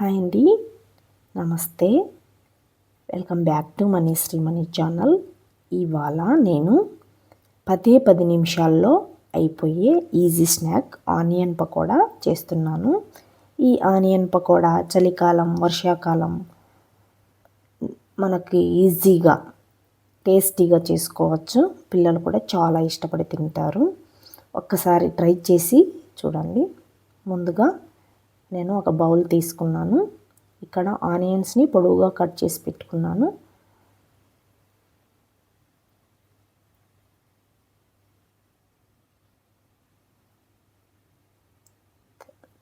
Hi అండి. నమస్తే. Welcome back to Mani Srimani channel. ఇవాళ నేను పదే పది నిమిషాల్లో అయిపోయే ఈజీ స్నాక్ ఆనియన్ పకోడా చేస్తున్నాను. ఈ ఆనియన్ పకోడా చలికాలం వర్షాకాలం మనకి ఈజీగా టేస్టీగా చేసుకోవచ్చు. పిల్లలు కూడా చాలా ఇష్టపడి తింటారు. ఒక్కసారి ట్రై చేసి చూడండి. ముందుగా నేను ఒక బౌల్ తీసుకున్నాను. ఇక్కడ ఆనియన్స్ని పొడవుగా కట్ చేసి పెట్టుకున్నాను.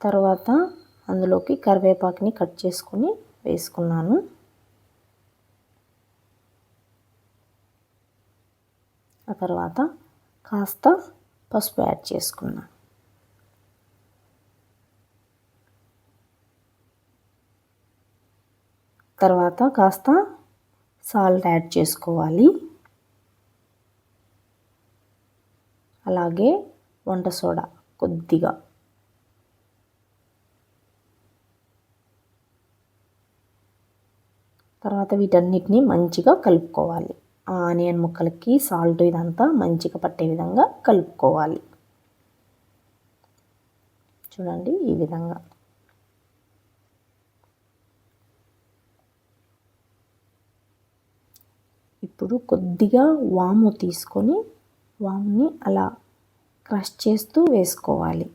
తర్వాత అందులోకి కరివేపాకుని కట్ చేసుకుని వేసుకున్నాను. ఆ తర్వాత కాస్త పసుపు యాడ్ చేసుకున్నాను. తర్వాత కాస్త సాల్ట్ యాడ్ చేసుకోవాలి. అలాగే వంట సోడా కొద్దిగా. తర్వాత వీటన్నిటిని మంచిగా కలుపుకోవాలి. ఆనియన్ ముక్కలకి సాల్ట్ ఇదంతా మంచిగా పట్టే విధంగా కలుపుకోవాలి. చూడండి ఈ విధంగా. ఇప్పుడు కొద్దిగా వాము తీసుకొని వాముని అలా క్రష్ చేస్తూ వేసుకోవాలి.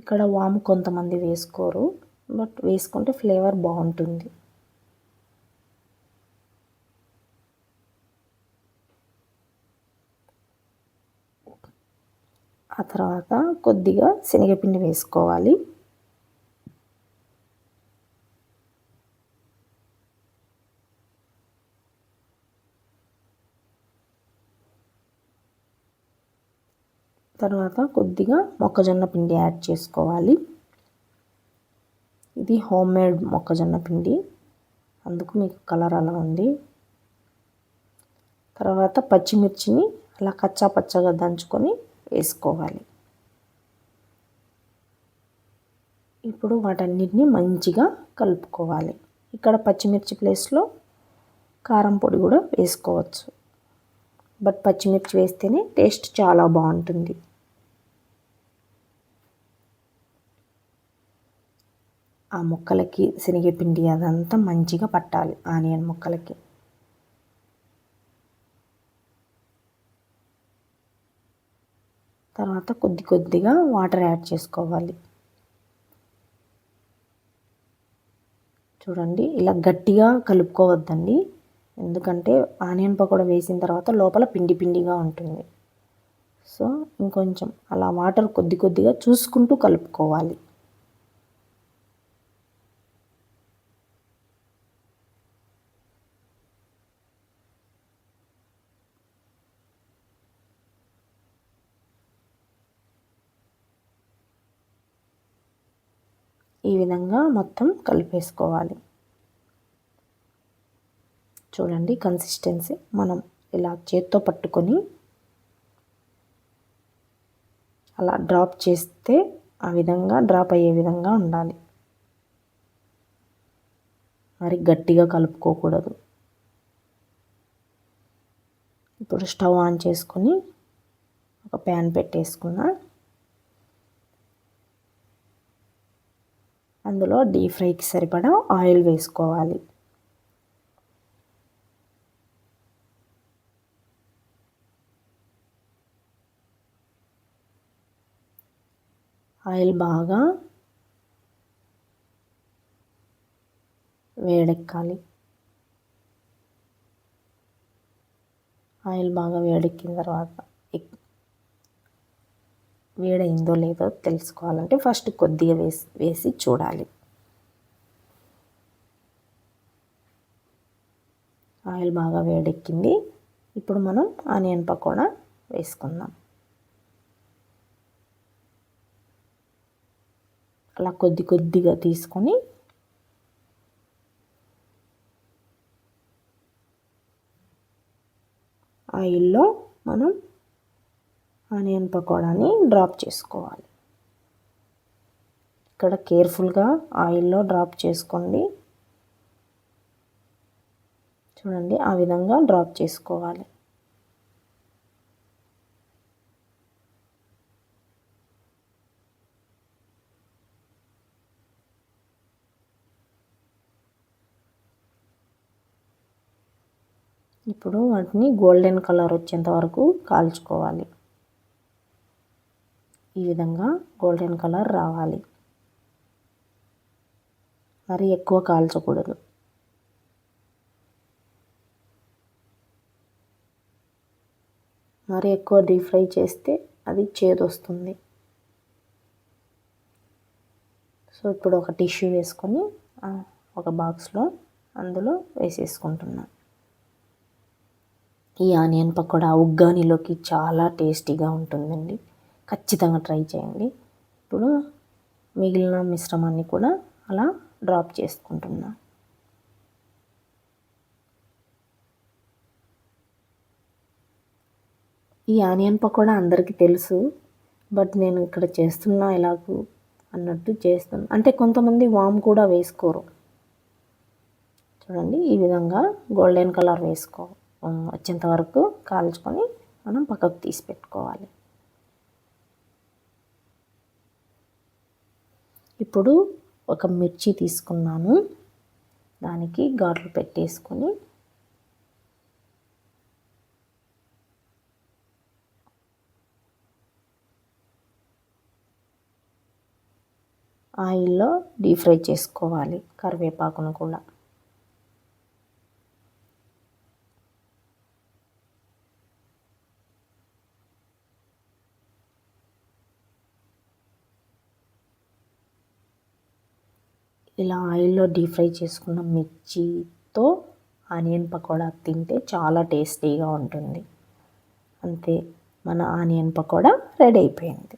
ఇక్కడ వాము కొంతమంది వేసుకోరు బట్ వేసుకుంటే ఫ్లేవర్ బాగుంటుంది. ఆ తర్వాత కొద్దిగా శనగపిండి వేసుకోవాలి. తర్వాత కొద్దిగా మొక్కజొన్న పిండి యాడ్ చేసుకోవాలి. ఇది హోమ్ మేడ్ మొక్కజొన్న పిండి. అందుకు మీకు కలర్ అలా ఉంది. తర్వాత పచ్చిమిర్చిని అలా కచ్చా పచ్చగా దంచుకొని వేసుకోవాలి. ఇప్పుడు వాటన్నిటిని మంచిగా కలుపుకోవాలి. ఇక్కడ పచ్చిమిర్చి ప్లేస్లో కారం పొడి కూడా వేసుకోవచ్చు. బట్ పచ్చిమిర్చి వేస్తేనే టేస్ట్ చాలా బాగుంటుంది. ఆ ముక్కలకి శనగపిండి అదంతా మంచిగా పట్టాలి ఆనియన్ ముక్కలకి. తర్వాత కొద్ది కొద్దిగా వాటర్ యాడ్ చేసుకోవాలి. చూడండి ఇలా గట్టిగా కలుపుకోవద్దండి. ఎందుకంటే ఆనియన్ పకోడా వేసిన తర్వాత లోపల పిండి పిండిగా ఉంటుంది. సో ఇంకొంచెం అలా వాటర్ కొద్ది కొద్దిగా చూసుకుంటూ కలుపుకోవాలి. ఈ విధంగా మొత్తం కలిపేసుకోవాలి. చూడండి కన్సిస్టెన్సీ మనం ఇలా చేత్తో పట్టుకొని అలా డ్రాప్ చేస్తే ఆ విధంగా డ్రాప్ అయ్యే విధంగా ఉండాలి. మరి గట్టిగా కలుపుకోకూడదు. ఇప్పుడు స్టవ్ ఆన్ చేసుకొని ఒక ప్యాన్ పెట్టేసుకున్నా అందులో డీప్ ఫ్రైకి సరిపడా ఆయిల్ వేసుకోవాలి. ఆయిల్ బాగా వేడెక్కాలి. ఆయిల్ బాగా వేడెక్కిన తర్వాత వేడైందో లేదో తెలుసుకోవాలంటే ఫస్ట్ కొద్దిగా వేసి వేసి చూడాలి. ఆయిల్ బాగా వేడెక్కింది. ఇప్పుడు మనం ఆనియన్ పకోడా వేసుకుందాం. అలా కొద్ది కొద్దిగా తీసుకొని ఆయిల్లో మనం ఆనియన్ పకోడాని డ్రాప్ చేసుకోవాలి. ఇక్కడ కేర్ఫుల్గా ఆయిల్లో డ్రాప్ చేసుకోండి. చూడండి ఆ విధంగా డ్రాప్ చేసుకోవాలి. ఇప్పుడు వాటిని గోల్డెన్ కలర్ వచ్చేంత వరకు కాల్చుకోవాలి. ఈ విధంగా గోల్డెన్ కలర్ రావాలి. మరి ఎక్కువ కాల్చకూడదు. మరి ఎక్కువ డీప్ ఫ్రై చేస్తే అది చేదు వస్తుంది సో ఇప్పుడు ఒక టిష్యూ వేసుకొని ఒక బాక్స్లో అందులో వేసేసుకుంటున్నా. ఈ ఆనియన్ పకోడా ఉగ్గానిలోకి చాలా టేస్టీగా ఉంటుందండి. ఖచ్చితంగా ట్రై చేయండి. ఇప్పుడు మిగిలిన మిశ్రమాన్ని కూడా అలా డ్రాప్ చేసుకుంటున్నా. ఈ ఆనియన్ పకోడా అందరికీ తెలుసు బట్ నేను ఇక్కడ చేస్తున్నా ఎలాగూ అన్నట్టు చేస్తున్నా. అంటే కొంతమంది వామ్ కూడా వేసుకోరు. చూడండి ఈ విధంగా గోల్డెన్ కలర్ వేసుకో వచ్చేంత వరకు కాల్చుకొని మనం పక్కకు తీసి పెట్టుకోవాలి. ఇప్పుడు ఒక మిర్చి తీసుకున్నాను. దానికి ఘాట్లు పెట్టేసుకొని ఆయిల్లో డీప్ ఫ్రై చేసుకోవాలి కరివేపాకును కూడా. ఇలా ఆయిల్లో డీప్ ఫ్రై చేసుకున్న మిర్చితో ఆనియన్ పకోడా తింటే చాలా టేస్టీగా ఉంటుంది. అంతే మన ఆనియన్ పకోడా రెడీ అయిపోయింది.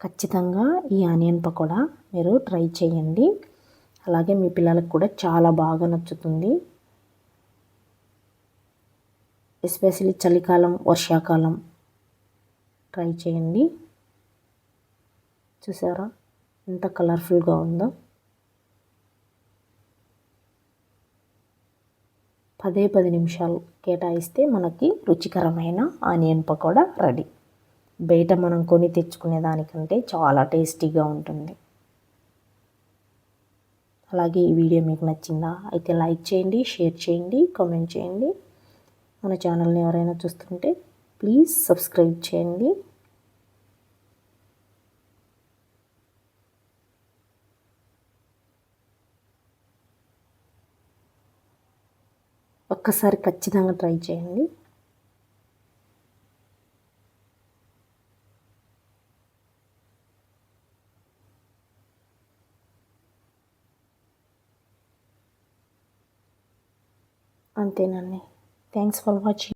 ఖచ్చితంగా ఈ ఆనియన్ పకోడా మీరు ట్రై చేయండి. అలాగే మీ పిల్లలకు కూడా చాలా బాగా నచ్చుతుంది. ఎస్పెషలీ చలికాలం వర్షాకాలం ట్రై చేయండి. చూసారా? ఎంత కలర్ఫుల్గా ఉందో. పదే పది నిమిషాలు కేటాయిస్తే మనకి రుచికరమైన ఆనియన్ పకోడా రెడీ. బయట మనం కొని తెచ్చుకునే దానికంటే చాలా టేస్టీగా ఉంటుంది. అలాగే ఈ వీడియో మీకు నచ్చిందా? అయితే లైక్ చేయండి షేర్ చేయండి కామెంట్ చేయండి. మన ఛానల్ని ఎవరైనా చూస్తుంటే ప్లీజ్ సబ్స్క్రైబ్ చేయండి ఒక్కసారి ఖచ్చితంగా ట్రై చేయండి. అంతేనండి. Thanks for watching